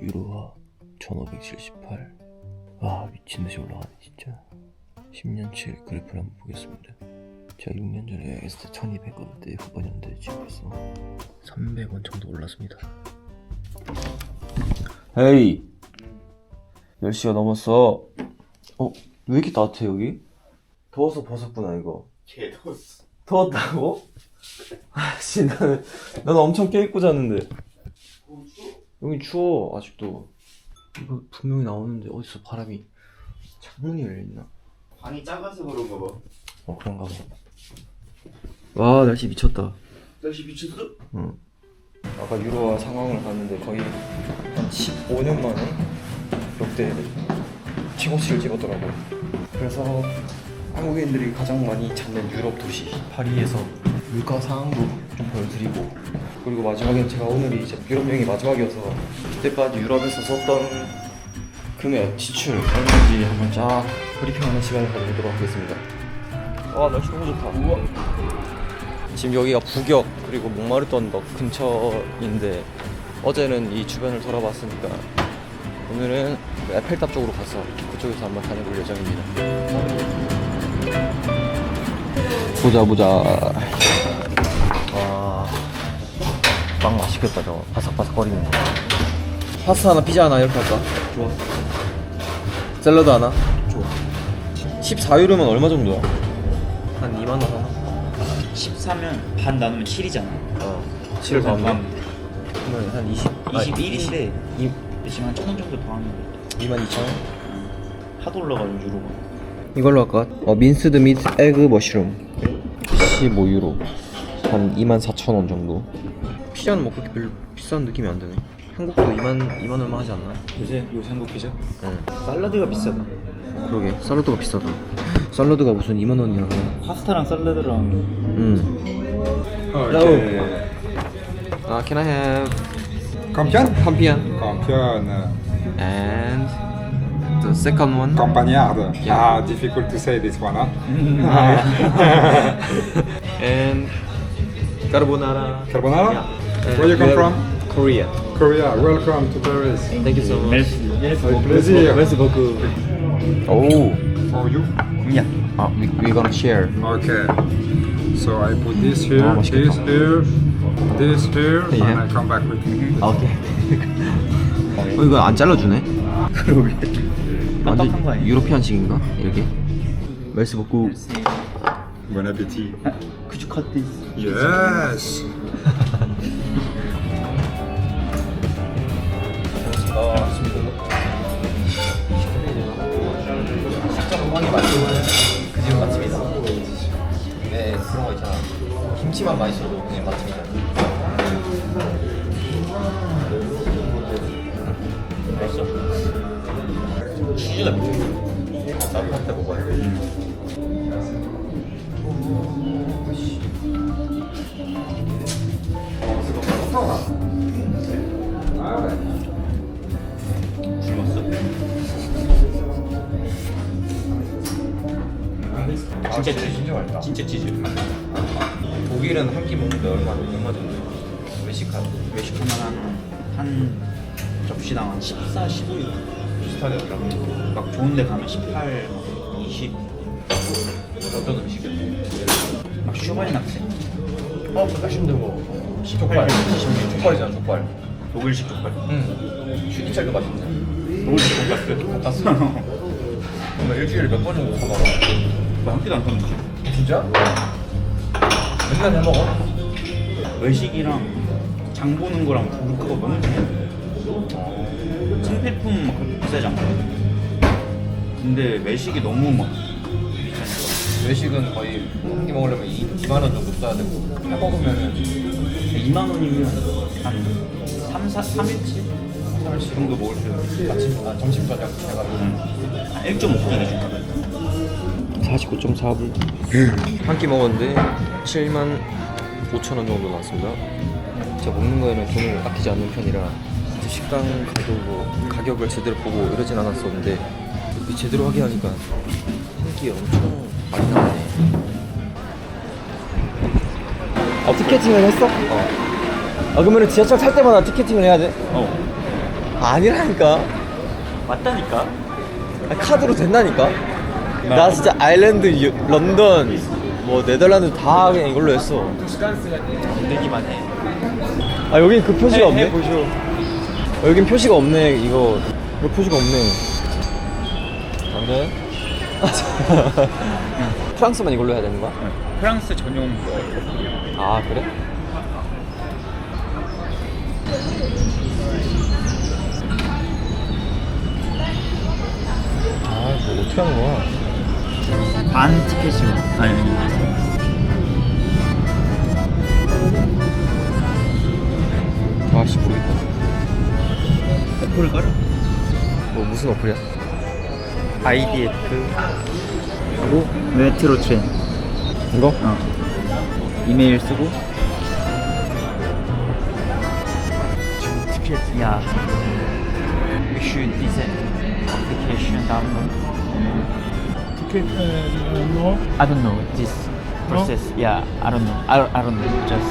유로화 1578. 와 미친듯이 올라가네 진짜. 10년치 그래프를 한번 보겠습니다. 제가 6년 전에 했을 때 1200원대 후반이었는데 지금 벌써 300원 정도 올랐습니다. 헤이 10시가 넘었어. 어? 왜 이렇게 따뜻해 여기? 더워서 벗었구나 이거. 개 더웠어. 더웠다고? 아 씨 나는 나는 엄청 깨입고 잤는데 여기 추워 아직도 이거 분명히 나오는데 어디서 바람이 창문이 열려있나? 방이 작아서 그런가 봐. 어 그런가 봐와 날씨 미쳤다 날씨 미쳤어? 응 아까 유로화 상황을 봤는데 거의 한 15년 만에 역대 최고치를 찍었더라고 그래서 한국인들이 가장 많이 찾는 유럽 도시 파리에서 물가 상황도 좀 보여드리고 그리고 마지막엔 제가 오늘이 이제 유럽 여행이 마지막이어서 그때까지 유럽에서 썼던 금액, 지출 얼마인지 한번 쫙 브리핑하는 시간을 가져보도록 하겠습니다 와 날씨 너무 좋다 우와 지금 여기가 북역 그리고 몽마르트 언덕 근처인데 어제는 이 주변을 돌아봤으니까 오늘은 그 에펠탑 쪽으로 가서 그쪽에서 한번 다녀볼 예정입니다. 보자 보자. 와, 빵 맛있겠다 저거 바삭바삭 거리는 거. 파스타 하나, 피자 하나 이렇게 할까? 좋아. 샐러드 하나? 좋아. 14유로면 얼마 정도야? 한 2만 원 하나? 14면 반 나누면 7이잖아. 어. 7을 더 하면 그러면 한 20, 21인데 이, 지금 한천원 정도 더 하면 돼. 2만 2천 원? 하도 올라가지고 유로가. 이걸로 할까? 어, 민스드 미트 에그 머쉬룸 15유로 한 2만 4천 원 정도 피자는 뭐 그렇게 별로 비싼 느낌이 안 드네 한국도 2만 2만 얼마 하지 않나? 요새 요새 한국 피자? 응 샐러드가 비싸다. 그러게 샐러드가 비싸다 샐러드가 무슨 2만 원이야 파스타랑 샐러드랑 응 Ok. 아 can I have Campione? 팜피안 Campione. and the second one Campagnard. Yeah. Ah, difficult to say this one, huh? and carbonara Carbonara? Yeah. Where you come from? Korea Korea. Welcome to Paris. Thank you so much Avec plaisir. Merci beaucoup 오 For you? 야. 아, we, we gonna share. Okay. So I put this here, Ah, 맛있겠다. this here, this here, Yeah. and I come back with you. 아, 오케이. 어, 이거 안 잘라주네? 그러게. 완전? 유로피안식인가? 이렇게? 멜스 먹고. Bon appétit. Could you cut this? Yes. 김치만 맛있어도 그냥 맛집이다. 맛있어. 치즈가 미쳤어. 때 먹어야 돼. 굶었어? 진짜 치즈. 진짜 맛있다. 진짜 치즈. 독일은 한 끼 먹는데 얼마 얼마 정도? 외식한 외식하면 한, 한 접시당 한 14, 15 유로. 비슷하네 여기랑. 막 좋은 데 가면 18, 20. 어떤 음식이야? 막 슈바인 학생. 어, 맛있는데 뭐 족발. 족발이잖아 족발. 독일식 족발. 응. 슈니첼도 맛있네. 독일식 족발. 쓰. 정말 일주일에 몇 번 정도 사먹어? 뭐한 끼도 안 샀는지. 진짜? 맨날 해 먹어? 외식이랑 장 보는 거랑 물가가 너무 차이 생필품 막 그렇게 비싸지 않거든 근데 외식이 너무 막 외식은 거의 한 끼 먹으려면 2, 2만 원 정도 써야 되고 해 먹으면은 2만 원이면 한 3, 4, 3일치? 3일치 정도 먹을 수 있어 아침, 아, 점심 저녁 해가지고. 한 1.5kg 줄까 49.4불 한 끼 먹었는데 7만 5천 원 정도 나왔습니다 제가 먹는 거에는 돈을 아끼지 않는 편이라 식당 가도 뭐 가격을 제대로 보고 이러진 않았었는데 제대로 하게 하니까 한 끼에 엄청 많이 나오네 어 티켓팅을 했어? 어. 아 그러면 지하철 탈 때마다 티켓팅을 해야 돼? 어 아니라니까. 맞다니까. 아, 카드로 된다니까. 나 진짜 아일랜드, 유- 런던, 뭐 네덜란드 다 그냥 이걸로 했어. 되기만 해. 아 여긴 그 표시가 없네. 해, 보쇼. 어, 여긴 표시가 없네. 이거 이거 표시가 없네. 안 돼? 프랑스만 이걸로 해야 되는 거야? 프랑스 전용 아 그래? 아 이거 어떻게 하는 거야? 반 티켓이고. 아니 아니. 아씨 모르겠다. 어플을 깔아? 뭐 무슨 어플이야? IDF 그리고 메트로 트레인. 이거? 어. 이메일 쓰고 티켓 야 You should visit application download Ticket, uh, no. I don't know this process Yeah I don't know I, I don't know just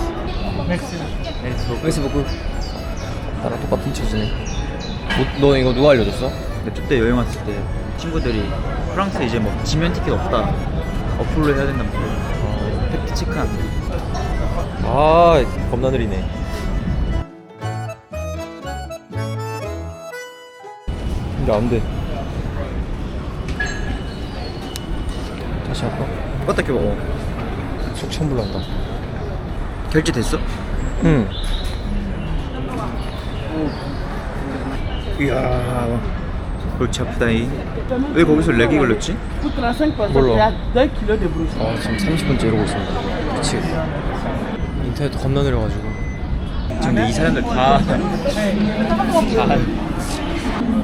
Next. let's go 페이스북 나랑 똑같은 처지네. 너, 너 이거 누가 알려줬어? 그때 여행 왔을 때 친구들이 프랑스 이제 뭐 지면 티켓 없다 어플로 해야 된다면서 어, 팩트 체크한 아 겁나 느리네. 이게 안 돼. 다시 할까? 껐다 켜봐 어. 속 천불 난다. 결제됐어? 응. 이야 골치 아프다이 왜 거기서 렉이 걸렸지? Toute la 5 personnes, Voilà. il y a 2 kilos de brousse. 아 지금 30분째 이러고 있습니다. 미치겠다. 인터넷도 겁나 느려가지고. 근데 이 사람들 다 다.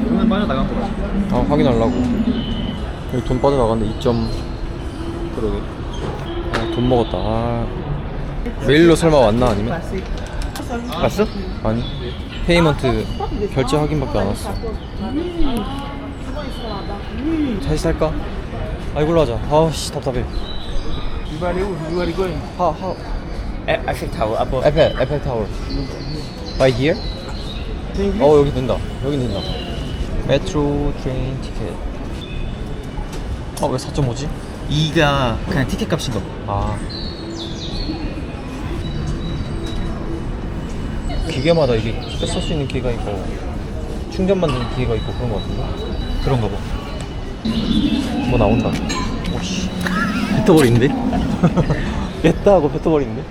돈은 빠져나간 거 같아 아 확인하려고. 여기 돈 빠져나갔는데 2점. 그러게. 아, 돈 먹었다. 아. 메일로 설마 왔나 아니면? 봤어? 아니. 페이먼트 결제 확인밖에 안 왔어. 다시 살까? 아 이걸로 하자. 아씨 답답해. Going. 하 하. 에펠 에펠 타워. By here? 어 여기 된다. 여기 된다. 메트로 트레인 티켓. 어왜 4.5지? 2가 그냥 티켓 값인가 봐 아. 기계마다 이게 기가 쓸수 있는 기계가 있고 충전만 되는 기계가 있고 그런 거 같은데. 그런가 봐 뭐 나온다. 오씨. 뱉어버리는데? 뱉다 하고 뱉어버리는데?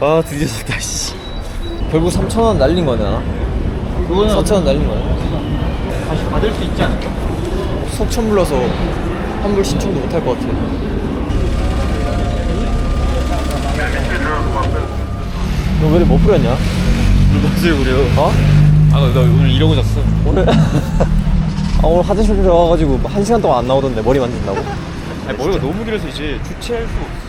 아 드디어 샀다 씨. 결국 3,000원 날린 거냐? 그거는 4,000원 날린 거야? 다시 받을 수 있지 않을까? 속천 불러서 환불 신청도 못할 것 같아. 너왜 이렇게 못 뿌렸냐? 무엇을 부려 어? 아, 나 오늘 이러고 잤어. 오늘 아 오늘 화장실 들어가가지고 한 시간 동안 안 나오던데 머리 만진다고? 아니, 머리가 너무 길어서 이제 주체할 수 없어.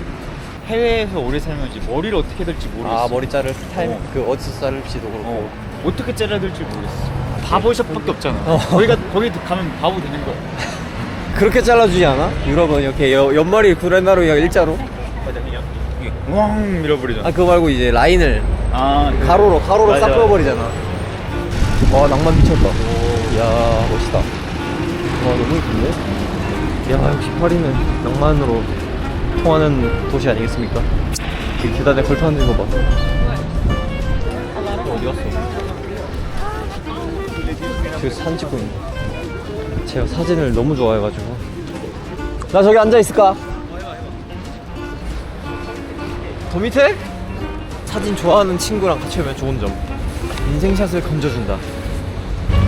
해외에서 오래 살면 이제 머리를 어떻게 될지 모르겠어. 아 머리 자를 타임 어. 그 어디서 자를지도 그렇고 어, 어떻게 잘라야 될지 모르겠어. 바보샵밖에 없잖아. 어. 거기가 거기 가면 바보 되는 거야. 그렇게 잘라주지 않아? 유럽은 이렇게 여, 옆머리 구레나루 그냥 일자로? 맞아, 그냥 이게 왕 밀어버리잖아. 아 그거 말고 이제 라인을 아, 그- 가로로 가로로 맞아. 싹 그어버리잖아. 와 낭만 미쳤다. 이야 멋있다. 와 너무 예쁜데? 야 역시 파리는 낭만으로 통하는 도시 아니겠습니까? 그 계단에 걸터 앉은 거 봐. 어디 갔어? 지금 사진 찍고 있네. 제가 사진을 너무 좋아해가지고. 나 저기 앉아 있을까? 더 밑에? 사진 좋아하는 친구랑 같이 오면 좋은 점 인생샷을 건져준다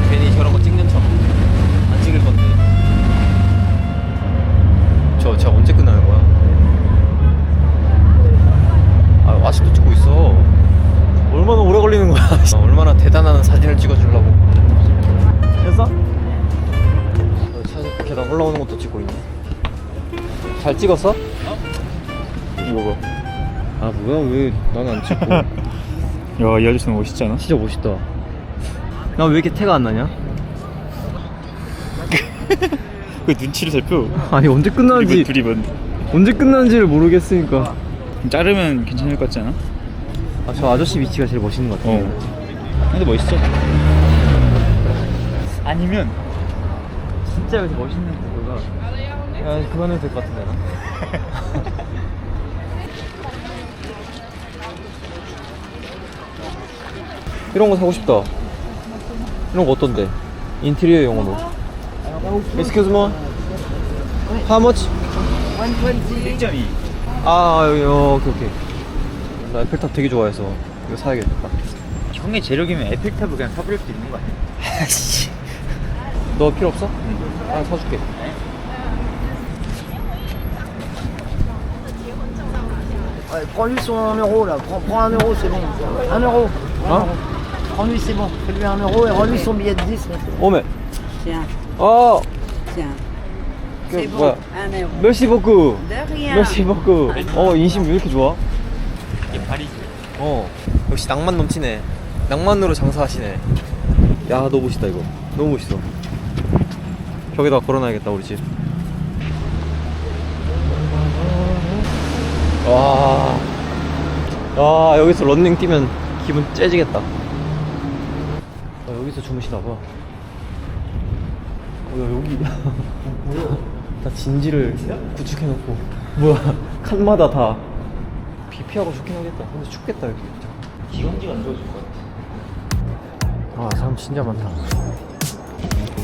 괜히 저런 거 찍는 척 안 찍을 건데 저, 저 언제 끝나는 거야? 아 아직도 찍고 있어 얼마나 오래 걸리는 거야 아, 얼마나 대단한 사진을 찍어주려고 됐어? 계단 올라오는 것도 찍고 있네 잘 찍었어? 이거 아 뭐야 왜 나는 안 찍고 봐. 야, 이 아저씨는 멋있지 않아? 진짜 멋있다. 나 왜 이렇게 태가 안 나냐? 그 눈치를 살펴. 아니 언제 끝나는지 둘이 뭔 언제 끝나는지를 모르겠으니까. 자르면 괜찮을 것 같지 않아? 아 저 아저씨 위치가 제일 멋있는 것 같아. 어. 근데 멋있어. 아니면 진짜 여기서 멋있는 구도가. 야 그만 해도 될 것 같은데 나 이런 거 사고 싶다. 이런 거 어떤데? 인테리어 용어로. Excuse me? How much? 1.2아 여기 어, 오케이 오케이. 나 에펠탑 되게 좋아해서 이거 사야겠다. 형의 재력이면 에펠탑을 그냥 사버릴 수 있는 거 아니야? 너 필요 없어? 하나 사줄게 Ouais, prends-lui son 1 euro là, prends, prends 1 euro, c'est bon. 1 euro. Hein Prends-lui, c'est bon. Fais-lui 1 euro et rends-lui son billet de 10. là. 오메 Tiens, 어 tiens. 그 C'est bon, 뭐야 un euro. 멸시 버크 De rien. 멸시 버크 어 인심 왜 이렇게 좋아? 이게 파리지 어 역시 낭만 넘치네 낭만으로 장사하시네 야 너무 멋있다 이거 너무 멋있어 벽에다 걸어놔야겠다 우리 집. 와, 와 여기서 런닝 뛰면 기분 째지겠다. 아, 여기서 주무시나 봐. 어, 야, 여기. 다 진지를 구축해놓고. 뭐야 칸마다 다 비 피하고 좋긴 하겠다. 근데 춥겠다 여기. 기관지가 안 좋아질 것 같아. 아 사람 진짜 많다.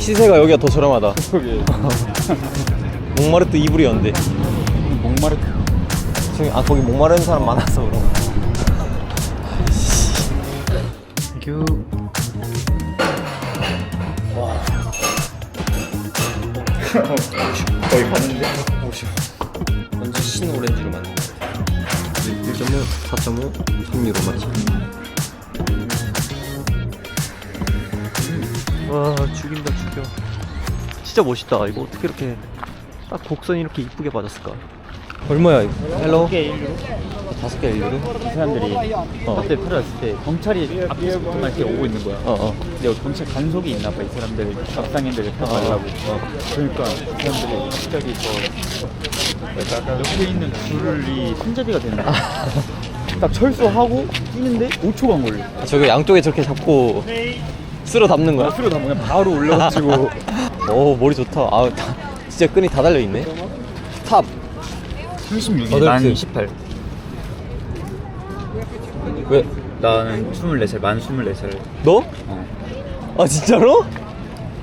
시세가 여기가 더 저렴하다. 목마르트 이불이 연대. 목마르트 저기 아 거기 목마른 사람 많아서 그런 거. 큐. 와. 거의 봤는데? 완전 신 오렌지로 만든. 1.5, 4.5, 3유로 맞지? 와 죽인다 죽 여. 진짜 멋있다. 이거 어떻게 이렇게 딱 곡선이 이렇게 이쁘게 맞았을까? 얼마야 이거? 헬로? 개 1로 다섯 개 일로? 그 사람들이 어. 그때 팔았을 때 경찰이 앞에서부터만 이렇게 오고 있는 거야 어 어. 근데 여기 경찰 간속이 있나 봐 이 사람들 적상인들을 타고 가려고 그러니까 이 사람들이 갑자기 저 옆에 있는 줄이 손잡이가 되는 거야 딱 철수하고 뛰는데 5초간 걸려 아, 저기 양쪽에 저렇게 잡고 쓸어 담는 거야? 다 그냥 바로 올려가지고 오 머리 좋다. 아 다- 진짜 끈이 다 달려 있네. 탑. 36이 여덟 난 개. 18 왜? 나는 24살 만 24살 너? 어. 아 진짜로?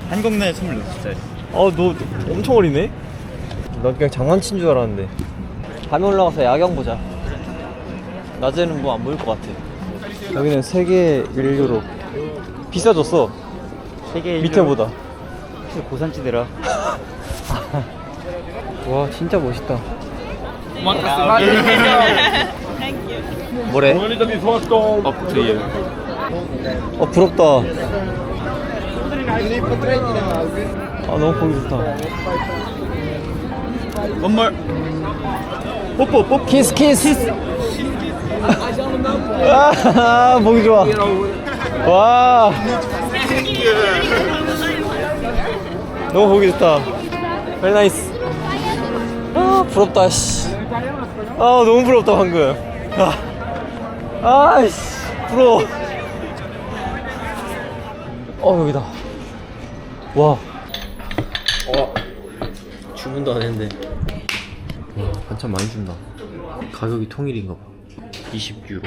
한국 나이 24살 아 너 엄청 어리네. 나 그냥 장난친 줄 알았는데. 밤에 올라가서 야경 보자. 낮에는 뭐 안 보일 것 같아. 여기는 세계 1유로. 비싸졌어. 세계 밑에보다. 고산지대라 와 진짜 멋있다. 뭐래? 어 부럽다. 아 너무 보기 좋다. 원말 뽀뽀 뽀 키스 키스. 아 보기 좋아. 와. 너무 보기 좋다. very 나이스. 아 부럽다 씨. 아 너무 부럽다 방금. 아 아이씨 부러워. 어 여기다. 와. 와. 주문도 안 했는데. 와 반찬 많이 준다. 가격이 통일인가 봐. 20유로.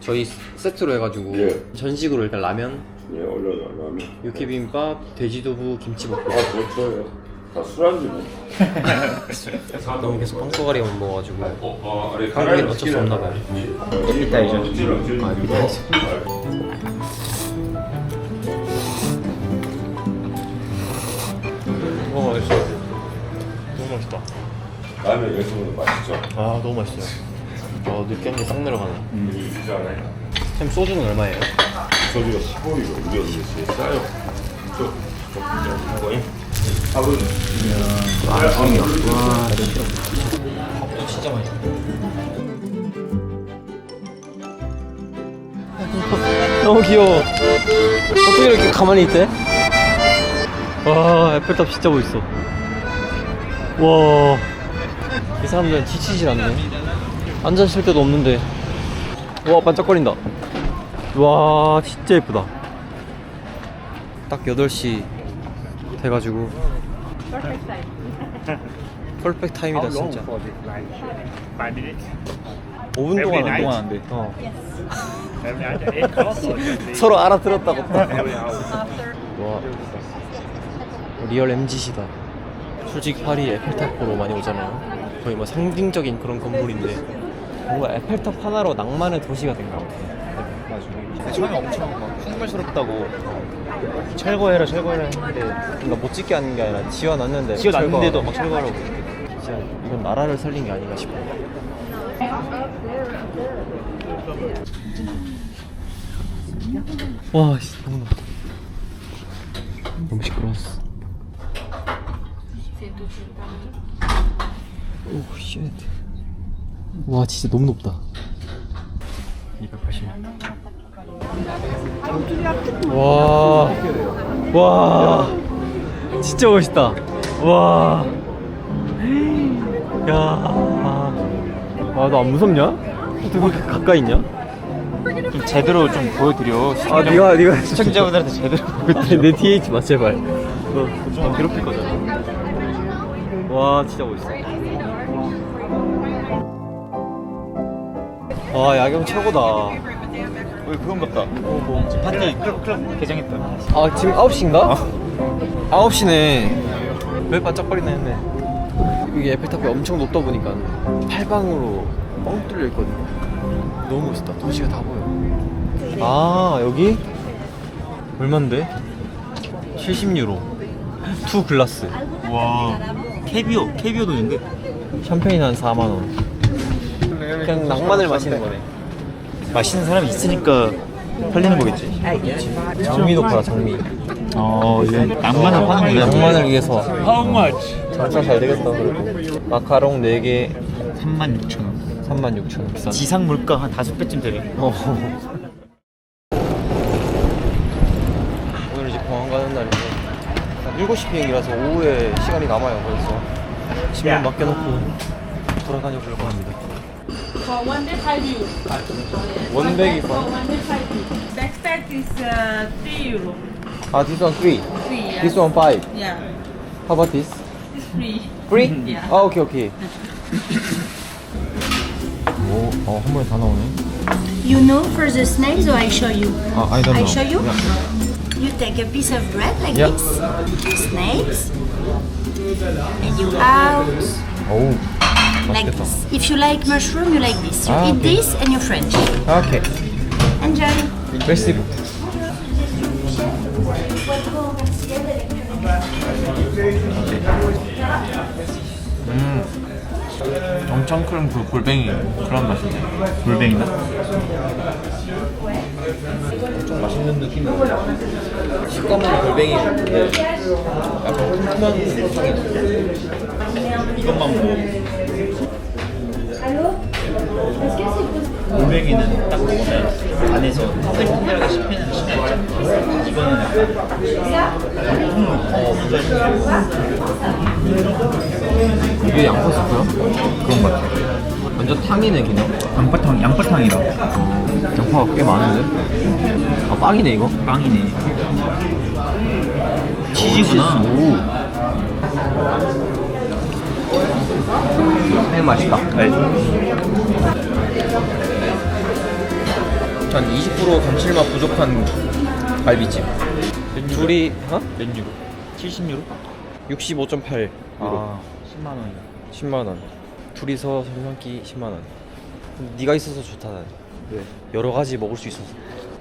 저희 세트로 해가지고 전식으로 일단 라면, 예, 올려줘, 라면. 육회비빔밥, 돼지두부, 김치볶음. 아, 그렇죠. 다 술안주네. 너무 계속 빵쏘가리만 먹어가지고 어, 아래 한국엔 어쩔 수 없나 봐요. 아, 에피타이저. 너무 맛있어. 너무 맛있다. 라면 여기서 맛있죠. 아 너무 맛있어요. 어 느끼한 게싹 내려가네. 이잖아요. 쌤 소주는 얼마예요? 저기가 15유로, 우리가 이게 제일 싸요. 저, 저, 이거요? 밥은 진짜 맛있어. 너무 귀여워. 어떻게 이렇게 가만히 있대? 와, 에펠탑 진짜 멋있어. 와, 이 사람들은 지치질 않네. 앉아 있을 데도 없는데. 와, 반짝거린다. 와, 진짜 예쁘다. 딱 8시 돼가지고. 퍼펙트 타임이다 진짜. 5분 동안 안 동안 안 돼. 어. 서로 알아들었다고. 와. 리얼 MG시다. 솔직히 파리 에펠탑 보러 많이 오잖아요. 거의 뭐 상징적인 그런 건물인데. 뭔가 에펠탑 하나로 낭만의 도시가 된 것 같아요 처음에 엄청 막 풍물스럽다고 철거해라 철거해라 했는데 그러니까 못 짓게 하는 게 아니라 지어놨는데 지어놨는데도. 막 철거하라고. 진짜 이건 나라를 살린 게 아닌가 싶어 와 씨, 너무 나. 너무 시끄러웠어. 오쉣와 진짜 너무 높다 280. 와, 와, 진짜 멋있다. 와, 야, 와, 너 안 무섭냐? 어떻게 그렇게 가까이 있냐? 좀 제대로 좀 보여드려. 아, 네가, 네가 시청자분들한테 제대로 그때 내 있지 마, 제발. 너, 좀 괴롭힐 거잖아. 와, 진짜 멋있어. 와, 야경 최고다. 왜 그런 것 같다. 어, 뭐 파티 클럽 클럽 개장했다. 아 지금 9시인가? 9시네 왜 반짝거리나 했네 이게 에펠탑이 엄청 높다 보니까 팔방으로 뻥 뚫려 있거든요 너무 멋있다 도시가 다 보여 아 여기? 얼만데? 70유로 투 글라스 와. 캐비오 캐비오 돈인데. 샴페인 한 4만원 그냥 낭만을 마시는 거네 맛있는 사람이 있으니까 팔리는 거겠지. 장미도 팔아 장미 어, 이제 낭만을 파는 거야. 낭만을 위해서 How much? 장사 잘 되겠다 그래도 마카롱 4개 3만 6천 원. 36,000원 비싼 지상 물가 한 다섯 배쯤 되네. 어. 오늘 이제 공항 가는 날인데 한 7시 비행기라서 오후에 시간이 남아요 그래서 짐만 맡겨놓고 돌아다녀 보려고 합니다 For one day five euro. 원백이 For one day five euro. Backpack is uh, three euro. 아 this one 3 Free. Yeah. this one 5 Yeah. how about this? It's free. free? Yeah. 아 오케이 오케이 오, 어, 한 번에 다 나오네 You know for the snails or I show you? 아, I don't I know show you? You take a piece of bread like Yeah. this, snakes, and you out 어우 Like 맛있겠다 this. If you like mushroom, you like this. You Ah, eat okay. this and you French. 아, 오케이 Enjoy. merci 엄청 큰 그 골뱅이 그런 맛인데. 골뱅이다. 좀 맛있는 느낌이 식감은 골뱅이 같은데 약간 향이 이것만 뭐. 골뱅이는 딱 먹으면 안에서 탱글탱글하게 씹히는 식감 있잖아. 이거는 약간 어, 이게 양파 스프야? 그런 것 같아 완전 탕이네 그냥 양파탕, 양파탕이라. 양파가 꽤 많은데? 아 빵이네 이거? 빵이네. 치즈구나. 오. 네 맛있다 한 20% 감칠맛 부족한 갈비찜 둘이 어? 몇 유로? 70유로? 65.8 아, 10만 원이야. 10만 원. 둘이서 설명기 10만 원. 네가 있어서 좋다. 난. 네. 여러 가지 먹을 수 있어서.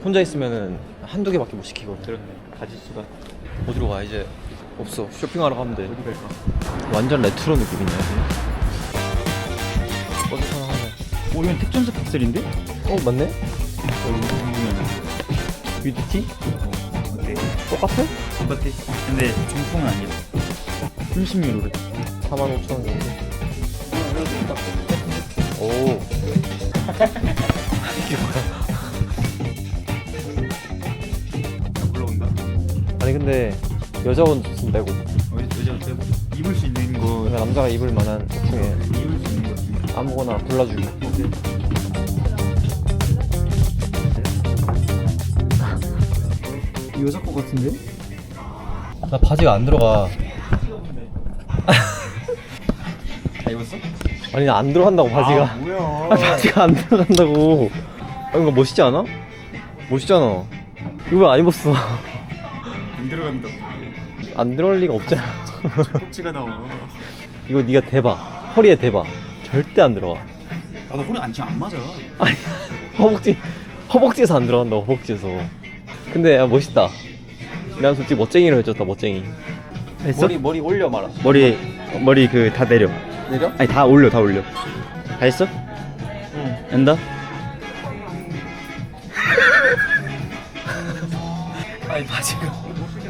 혼자 있으면은 한두 개밖에 못 시키거든. 그렇네. 가질 수가. 어디로 가 이제 없어. 쇼핑하러 가면 돼. 어디 갈까? 완전 레트로 느낌이네. 어디 하나. 오, 이건 특전사 픽셀인데? 어 맞네. 어, 뷰티? 어때? 똑같아? 똑같아. 근데 중풍은 아니야. 30유로래. 4만 5천 원 정도. 오. 이게 뭐야? 올라온다. 아니 근데 여자 옷 쓴다고. 어디 여자 어때? 입을 수 있는 거. 그러니까 남자가 입을 만한 옷 중에 입을 수 있는 거. 아무거나 골라주기. 여자 거 같은데? 나 바지가 안 들어가. 아 입었어? 아니 나 안 들어간다고 바지가. 아, 뭐야. 아, 바지가 안 들어간다고. 아 이거 멋있지 않아? 멋있잖아. 이거 왜 안 입었어? 안 들어간다. 안 들어갈 리가 없잖아. 꼭지가 나와. 이거 네가 대봐. 허리에 대봐. 절대 안 들어가. 아, 나 허리 안, 지금 안 맞아. 아니 허벅지 허벅지에서 안 들어간다고 허벅지에서. 근데 야, 멋있다. 난 솔직히 멋쟁이로 해줬다 멋쟁이. 했어? 머리 머리 올려 말아. 머리, 머리 그 다 내려. 내려? 아니, 다 올려, 다 올려. 다 했어? 응. 된다? 아니 바지가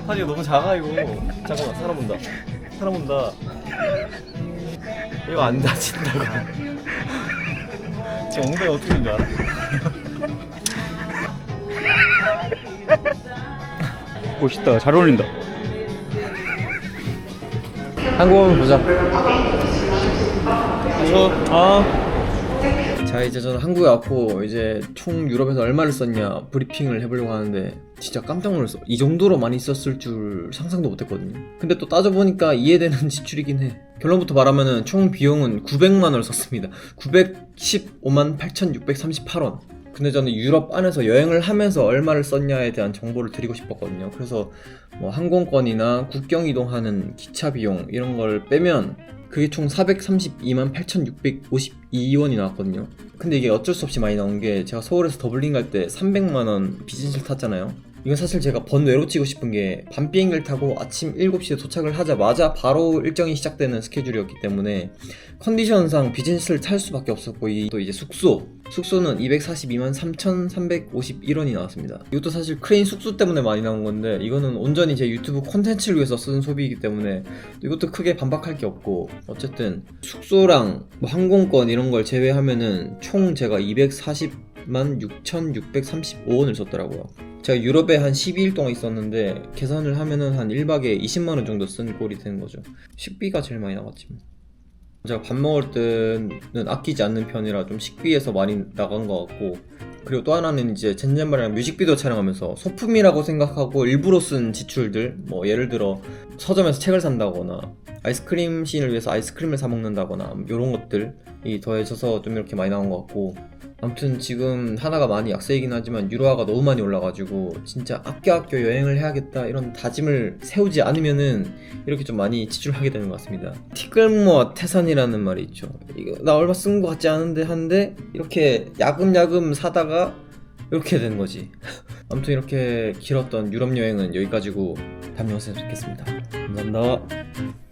바지가 너무 작아 이거. 잠깐만 사람 온다. 사람 온다. 이거 안 다친다고. 지금 엉덩이 어떻게 된줄 알아? 멋있다. 잘 어울린다. 한국어만 보자. 아. 자 이제 저는 한국에 왔고 이제 총 유럽에서 얼마를 썼냐 브리핑을 해보려고 하는데 진짜 깜짝 놀랐어. 이 정도로 많이 썼을 줄 상상도 못했거든요. 근데 또 따져보니까 이해되는 지출이긴 해. 결론부터 말하면은 총 비용은 900만 원을 썼습니다. 915만 8,638원. 근데 저는 유럽 안에서 여행을 하면서 얼마를 썼냐에 대한 정보를 드리고 싶었거든요. 그래서 뭐 항공권이나 국경 이동하는 기차 비용 이런 걸 빼면 그게 총 432만 8,652원이 나왔거든요. 근데 이게 어쩔 수 없이 많이 나온 게 제가 서울에서 더블린 갈 때 300만 원 비즈니스를 탔잖아요. 이건 사실 제가 번외로 치고 싶은 게 밤 비행기를 타고 아침 7시에 도착을 하자마자 바로 일정이 시작되는 스케줄이었기 때문에 컨디션상 비즈니스를 탈 수밖에 없었고 이- 또 이제 숙소 숙소는 242만 3,351원이 나왔습니다. 이것도 사실 크레인 숙소 때문에 많이 나온 건데 이거는 온전히 제 유튜브 콘텐츠를 위해서 쓴 소비이기 때문에 또 이것도 크게 반박할 게 없고 어쨌든 숙소랑 뭐 항공권 이런 걸 제외하면은 총 제가 240만 6,635원을 썼더라고요. 제가 유럽에 한 12일 동안 있었는데 계산을 하면은 한 1박에 20만 원 정도 쓴 꼴이 되는 거죠. 식비가 제일 많이 나갔지. 뭐. 제가 밥 먹을 때는 아끼지 않는 편이라 좀 식비에서 많이 나간 것 같고 그리고 또 하나는 이제 젠젠바랑 뮤직비디오 촬영하면서 소품이라고 생각하고 일부러 쓴 지출들 뭐 예를 들어 서점에서 책을 산다거나 아이스크림 씬을 위해서 아이스크림을 사 먹는다거나 이런 것들이 더해져서 좀 이렇게 많이 나온 것 같고 아무튼 지금 하나가 많이 약세이긴 하지만 유로화가 너무 많이 올라가지고 진짜 아껴 아껴 여행을 해야겠다 이런 다짐을 세우지 않으면은 이렇게 좀 많이 지출하게 되는 것 같습니다. 티끌모아 태산이라는 말이 있죠. 이거 나 얼마 쓴 것 같지 않은데 한데 이렇게 야금야금 사다가 이렇게 된 거지. 아무튼 이렇게 길었던 유럽 여행은 여기까지고 다음 영상에서 뵙겠습니다. 감사합니다.